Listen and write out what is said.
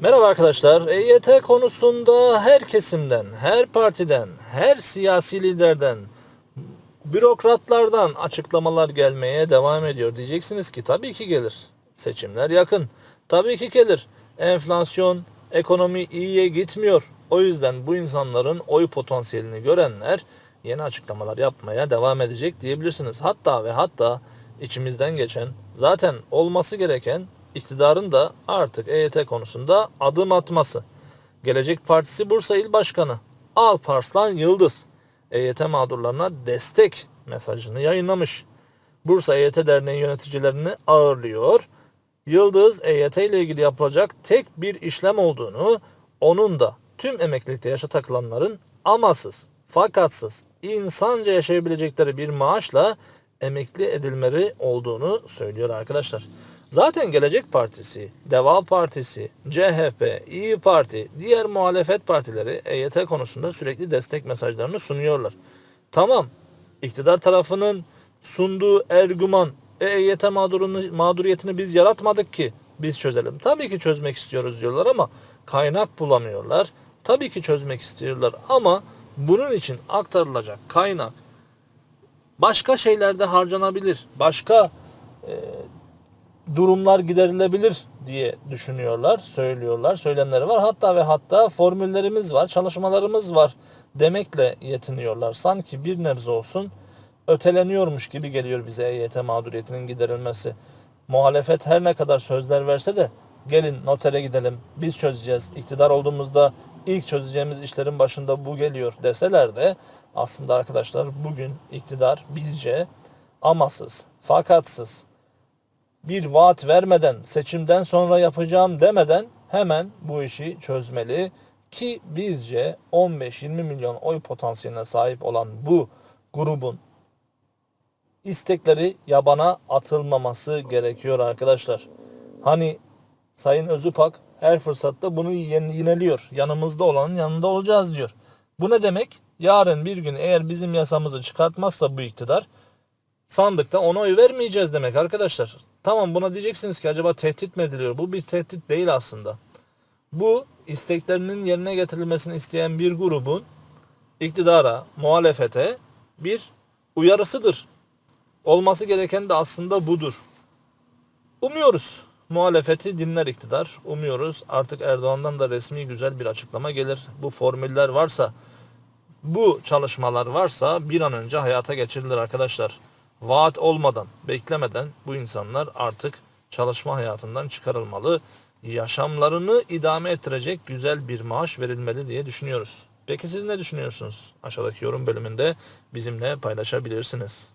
Merhaba arkadaşlar. EYT konusunda her kesimden, her partiden, her siyasi liderden, bürokratlardan açıklamalar gelmeye devam ediyor. Diyeceksiniz ki tabii ki gelir. Seçimler yakın. Tabii ki gelir. Enflasyon, ekonomi iyiye gitmiyor. O yüzden bu insanların oy potansiyelini görenler yeni açıklamalar yapmaya devam edecek diyebilirsiniz. Hatta ve hatta içimizden geçen zaten olması gereken iktidarın da artık EYT konusunda adım atması. Gelecek Partisi Bursa İl Başkanı Alparslan Yıldız EYT mağdurlarına destek mesajını yayınlamış. Bursa EYT Derneği yöneticilerini ağırlıyor. Yıldız EYT ile ilgili yapılacak tek bir işlem olduğunu, onun da tüm emeklilikte yaşa takılanların amasız, fakatsız, insanca yaşayabilecekleri bir maaşla emekli edilmeleri olduğunu söylüyor arkadaşlar. Zaten Gelecek Partisi, Deva Partisi, CHP, İyi Parti, diğer muhalefet partileri EYT konusunda sürekli destek mesajlarını sunuyorlar. Tamam, iktidar tarafının sunduğu ergüman, e, EYT mağdurunu, mağduriyetini biz yaratmadık ki biz çözelim. Tabii ki çözmek istiyoruz diyorlar ama kaynak bulamıyorlar. Tabii ki çözmek istiyorlar ama bunun için aktarılacak kaynak başka şeylerde harcanabilir. Başka durumlar giderilebilir diye düşünüyorlar, söylüyorlar, söylemleri var. Hatta ve hatta formüllerimiz var, çalışmalarımız var demekle yetiniyorlar. Sanki bir nebze olsun öteleniyormuş gibi geliyor bize EYT mağduriyetinin giderilmesi. Muhalefet her ne kadar sözler verse de gelin notere gidelim, biz çözeceğiz. İktidar olduğumuzda ilk çözeceğimiz işlerin başında bu geliyor deseler de aslında arkadaşlar bugün iktidar bizce amasız, fakatsız, bir vaat vermeden, seçimden sonra yapacağım demeden hemen bu işi çözmeli ki bizce 15-20 milyon oy potansiyeline sahip olan bu grubun istekleri yabana atılmaması gerekiyor arkadaşlar. Hani Sayın Özüpak her fırsatta bunu yineliyor. Yanımızda olanın yanında olacağız diyor. Bu ne demek? Yarın bir gün eğer bizim yasamızı çıkartmazsa bu iktidar sandıkta ona oy vermeyeceğiz demek arkadaşlar. Tamam buna diyeceksiniz ki acaba tehdit mi ediliyor? Bu bir tehdit değil aslında. Bu isteklerinin yerine getirilmesini isteyen bir grubun iktidara, muhalefete bir uyarısıdır. Olması gereken de aslında budur. Umuyoruz muhalefeti dinler iktidar. Umuyoruz artık Erdoğan'dan da resmi güzel bir açıklama gelir. Bu formüller varsa, bu çalışmalar varsa bir an önce hayata geçirilir arkadaşlar vaat olmadan, beklemeden bu insanlar artık çalışma hayatından çıkarılmalı. Yaşamlarını idame ettirecek güzel bir maaş verilmeli diye düşünüyoruz. Peki siz ne düşünüyorsunuz? Aşağıdaki yorum bölümünde bizimle paylaşabilirsiniz.